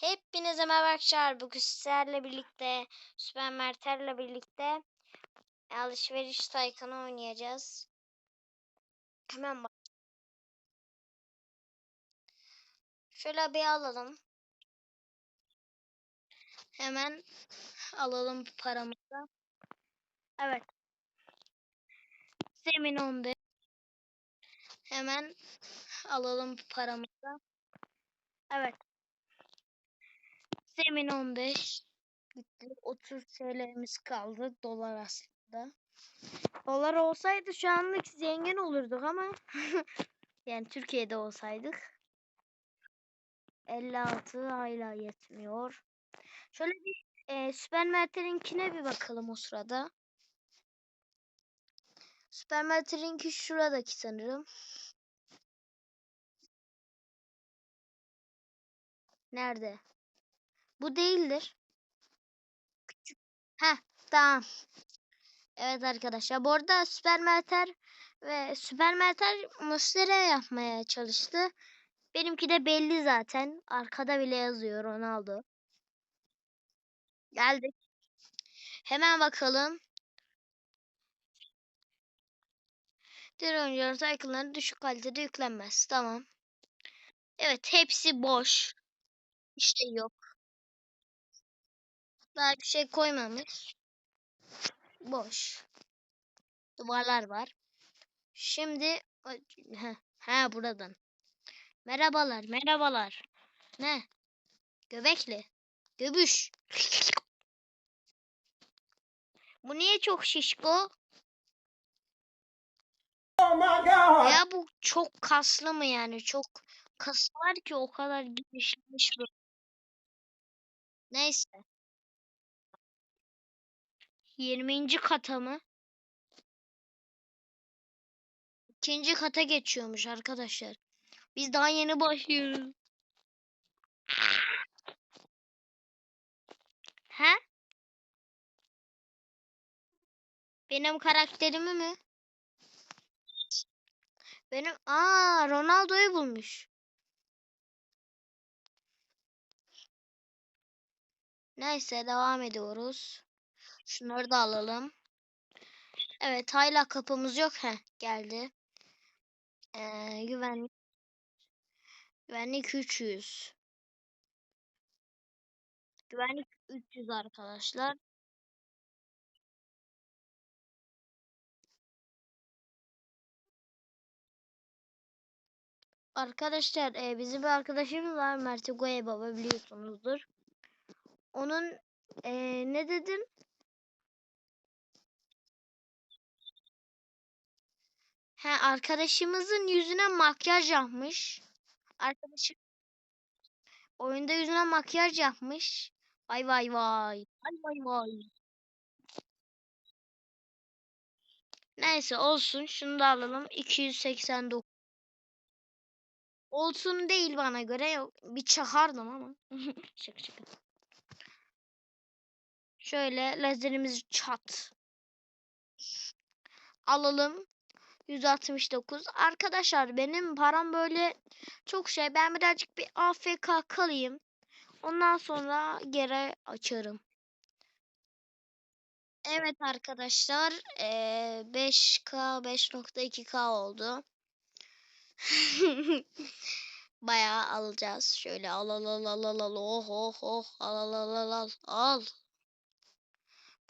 Hepinize merhaba arkadaşlar. Bugün sizlerle birlikte Süper Merter'le birlikte alışveriş Tycoon'u oynayacağız. Hemen bak. Şöyle bir alalım. Hemen alalım paramızı. Evet. Zemin 15. Hemen alalım paramızı. Evet. Zemin 15 gitti. 30 TL'miz kaldı dolar aslında. Dolar olsaydı şu anlık zengin olurduk ama yani Türkiye'de olsaydık 56 hala yetmiyor. Şöyle bir e, Süpermarket'inkine bir bakalım o sırada. Süpermarket'inki şuradaki sanırım. Nerede? Bu değildir. Küçük. Heh, tamam. Evet arkadaşlar. Bu arada Süpermarket ve Süpermarket Muslera yapmaya çalıştı. Benimki de belli zaten. Arkada bile yazıyor Ronaldo. Geldik. Hemen bakalım. Diğer oyuncuların sayıklarını düşük kalitede yüklenmez. Tamam. Evet hepsi boş. Şey yok. Daha bir şey koymamış. Boş. Duvarlar var. Şimdi ha buradan. Merhabalar, merhabalar. Ne? Göbekli. Göbüş. Bu niye çok şişko? Oh. Ya bu çok kaslı mı yani? Çok kası var ki o kadar genişlemiş bu. Neyse. 20. kata mı? İkinci kata geçiyormuş arkadaşlar. Biz daha yeni başlıyoruz. He? Benim karakterimi mi? Benim aa Ronaldo'yu bulmuş. Neyse devam ediyoruz. Şunları da alalım. Evet hala kapımız yok. Heh geldi. Ee, güvenlik. Güvenlik 300. Güvenlik 300 arkadaşlar. Arkadaşlar e, bizim bir arkadaşımız var Mert Goye Baba biliyorsunuzdur. Onun e, ne dedim? He arkadaşımızın yüzüne makyaj yapmış. Arkadaşım oyunda yüzüne makyaj yapmış. Vay vay vay. Vay vay vay. Neyse olsun. Şunu da alalım. 289. Olsun değil bana göre. Bir çakardım ama. şaka şaka. Şöyle lazerimizi çat. Alalım. 169. Arkadaşlar benim param böyle çok şey. Ben birazcık bir AFK kalayım. Ondan sonra geri açarım. Evet arkadaşlar. eee, 5K 5.2K oldu. Bayağı alacağız. Şöyle al al al al al al oh oh oh al al al al al al.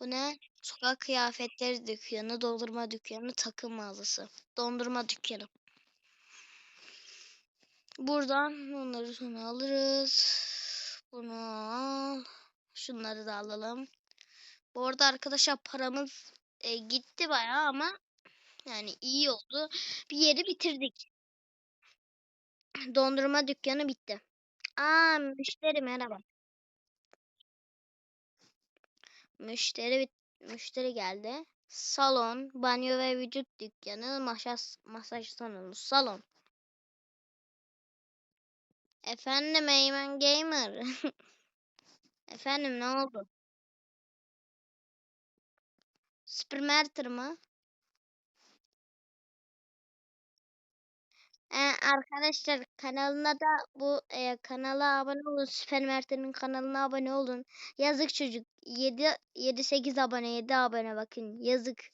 Bu ne? Sokak kıyafetleri dükkanı, dondurma dükkanı, takım mağazası. Dondurma dükkanı. Buradan onları sonra alırız. Bunu al. Şunları da alalım. Bu arada arkadaşlar paramız e, gitti bayağı ama yani iyi oldu. Bir yeri bitirdik. Dondurma dükkanı bitti. Aa müşteri merhaba. Müşteri müşteri geldi. Salon, banyo ve vücut dükkanı, masaj, masaj salonu, salon. Efendim Eymen Gamer. Efendim ne oldu? Supermarket mı? Arkadaşlar kanalına da bu e, kanala abone olun. Süper Mert'in kanalına abone olun. Yazık çocuk. 7 7 8 abone, 7 abone bakın. Yazık.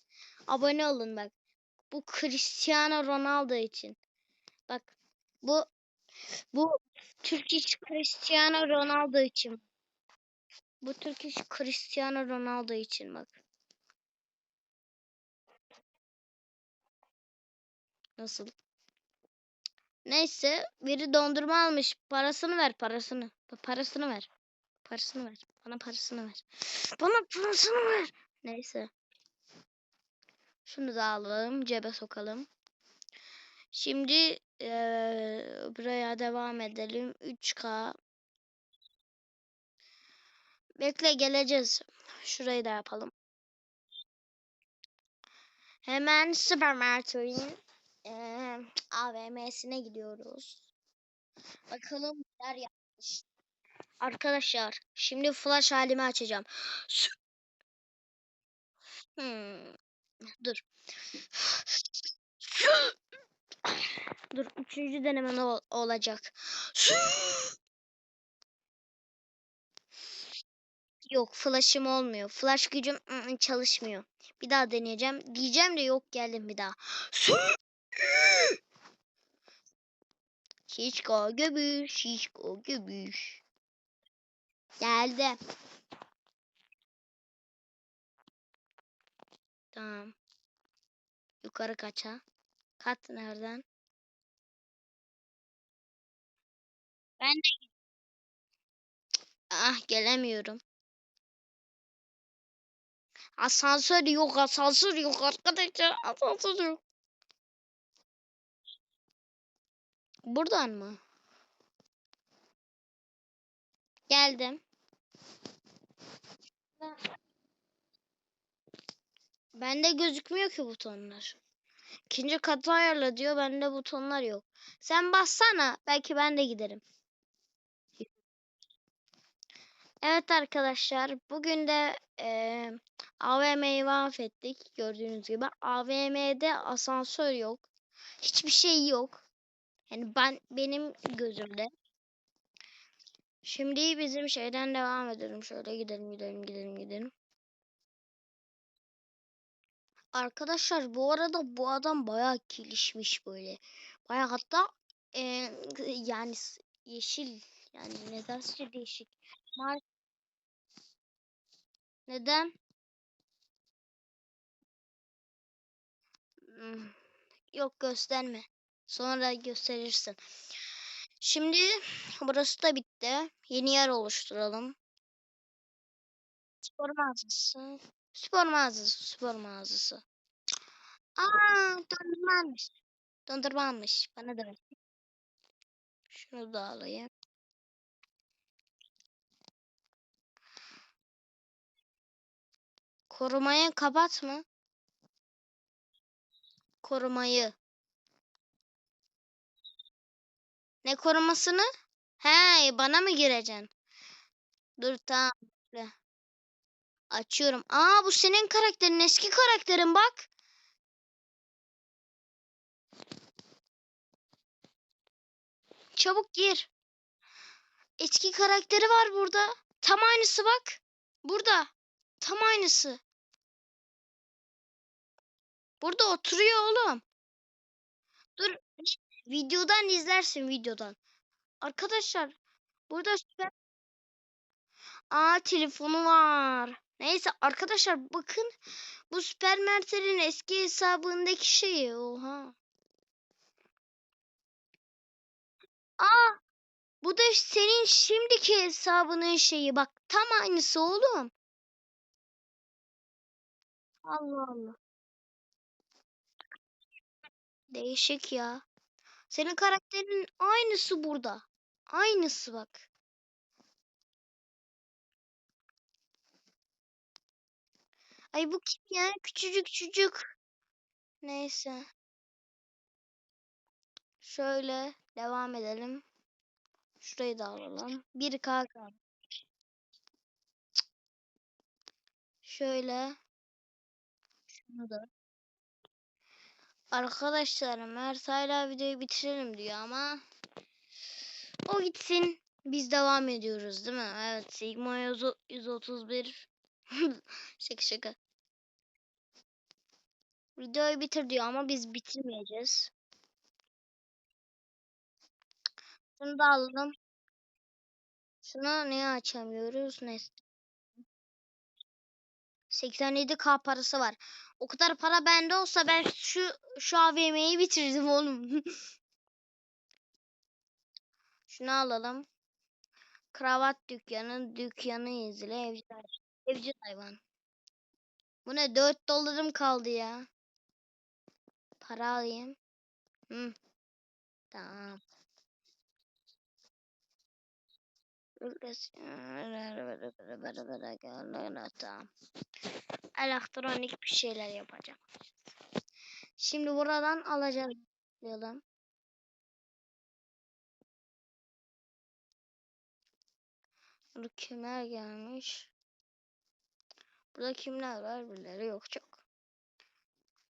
Abone olun bak. Bu Cristiano Ronaldo için. Bak. Bu bu Türk iş Cristiano Ronaldo için. Bu Türk iş Cristiano Ronaldo için bak. Nasıl? Neyse biri dondurma almış. Parasını ver parasını. Pa- Parasını ver. Parasını ver. Bana parasını ver. Bana parasını ver. Neyse. Şunu da alalım. Cebe sokalım. Şimdi eee, buraya devam edelim. 3K. Bekle geleceğiz. Şurayı da yapalım. Hemen Supermarket'in eee AVM'sine gidiyoruz. Bakalım neler yapmış. Arkadaşlar şimdi flash halimi açacağım. Hmm, dur. Dur üçüncü deneme ol- olacak. Yok flash'ım olmuyor. Flash gücüm çalışmıyor. Bir daha deneyeceğim. Diyeceğim de yok geldim bir daha. Şişko göbüş, şişko göbüş. Geldi. Tamam. Yukarı kaça? Kat nereden? Ben de... Ah gelemiyorum. Asansör yok, asansör yok arkadaşlar. Asansör yok. Buradan mı? Geldim. Bende gözükmüyor ki butonlar. İkinci katı ayarla diyor. Bende butonlar yok. Sen bassana. Belki ben de giderim. Evet arkadaşlar. Bugün de eee AVM'yi mahvettik. Gördüğünüz gibi. AVM'de asansör yok. Hiçbir şey yok. Yani ben benim gözümde. Şimdi bizim şeyden devam edelim. Şöyle gidelim gidelim gidelim gidelim. Arkadaşlar bu arada bu adam bayağı gelişmiş böyle. Bayağı hatta eee, yani yeşil yani nedense değişik. Mar Neden? Hmm, Yok gösterme. Sonra gösterirsin. Şimdi burası da bitti. Yeni yer oluşturalım. Spor mağazası. Spor mağazası. Spor mağazası. Aa dondurma almış. Dondurma almış. Bana da ver. Şunu da alayım. Korumayı kapat mı? Korumayı. Ne korumasını? He bana mı gireceksin? Dur tamam. Açıyorum. Aa bu senin karakterin. Eski karakterin bak. Çabuk gir. Eski karakteri var burada. Tam aynısı bak. Burada. Tam aynısı. Burada oturuyor oğlum. Videodan izlersin videodan. Arkadaşlar burada süper... Aa telefonu var. Neyse arkadaşlar bakın. Bu Süper Mertel'in eski hesabındaki şeyi. Oha. Aa bu da senin şimdiki hesabının şeyi. Bak tam aynısı oğlum. Allah Allah. Değişik ya. Senin karakterin aynısı burada. Aynısı bak. Ay bu kim ya? Küçücük çocuk. Neyse. Şöyle devam edelim. Şurayı da alalım. 1K kaldı. Şöyle. Şunu da. Arkadaşlar Mert hala videoyu bitirelim diyor ama o gitsin. Biz devam ediyoruz değil mi? Evet Sigma 100 131 şaka şaka. Videoyu bitir diyor ama biz bitirmeyeceğiz. Şunu da alalım. Şunu niye açamıyoruz? Neyse. 87k parası var. O kadar para bende olsa ben şu şu AVM'yi bitirdim oğlum. Şunu alalım. Kravat dükkanı, dükkanı izle evcil, evcil hayvan. Bu ne 4 dolarım kaldı ya. Para alayım. Hı. Tamam. Tamam. Elektronik bir şeyler yapacağım. Şimdi buradan alacağız. Burada kimler gelmiş? Burada kimler var? Birileri yok çok.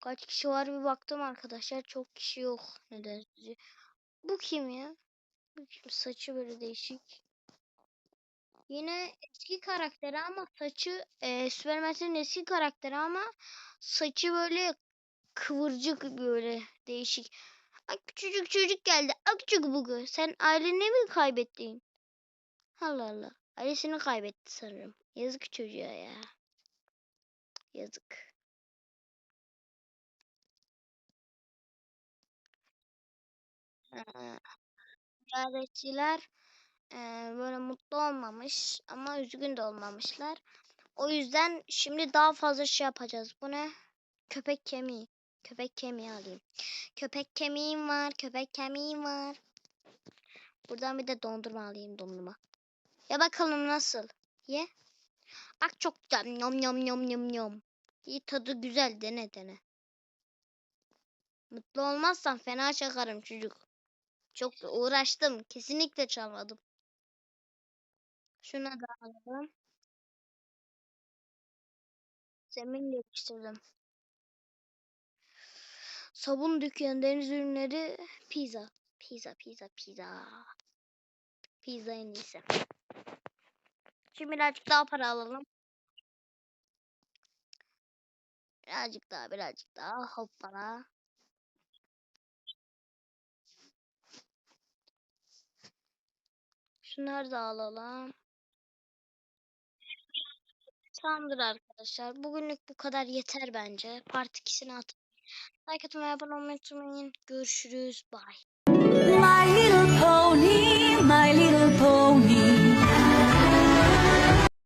Kaç kişi var bir baktım arkadaşlar. Çok kişi yok. Neden? Bu kim ya? Bu kim? Saçı böyle değişik. Yine eski karakteri ama saçı e, Superman'in eski karakteri ama saçı böyle kıvırcık böyle değişik. Ay küçücük çocuk geldi. Ay küçük bugu. Sen aileni mi kaybettin? Allah Allah. Ailesini kaybetti sanırım. Yazık çocuğa ya. Yazık. Ziyaretçiler e, böyle mutlu olmamış ama üzgün de olmamışlar. O yüzden şimdi daha fazla şey yapacağız. Bu ne? Köpek kemiği. Köpek kemiği alayım. Köpek kemiğim var. Köpek kemiğim var. Buradan bir de dondurma alayım dondurma. Ya bakalım nasıl? Ye. Bak çok güzel. Yom yom yom yom yom. İyi tadı güzel. Dene dene. Mutlu olmazsan fena çakarım çocuk. Çok uğraştım. Kesinlikle çalmadım. Şuna da alalım. Zemin geliştirdim. Sabun dükkanı, deniz ürünleri, pizza. Pizza, pizza, pizza. Pizza en iyisi. Şimdi birazcık daha para alalım. Birazcık daha, birazcık daha. Hoppala. Şunları da alalım. Tamamdır arkadaşlar. Bugünlük bu kadar yeter bence. Part 2'sini atın. Like atmayı, abone olmayı unutmayın. Görüşürüz. Bye. My little pony, my little pony.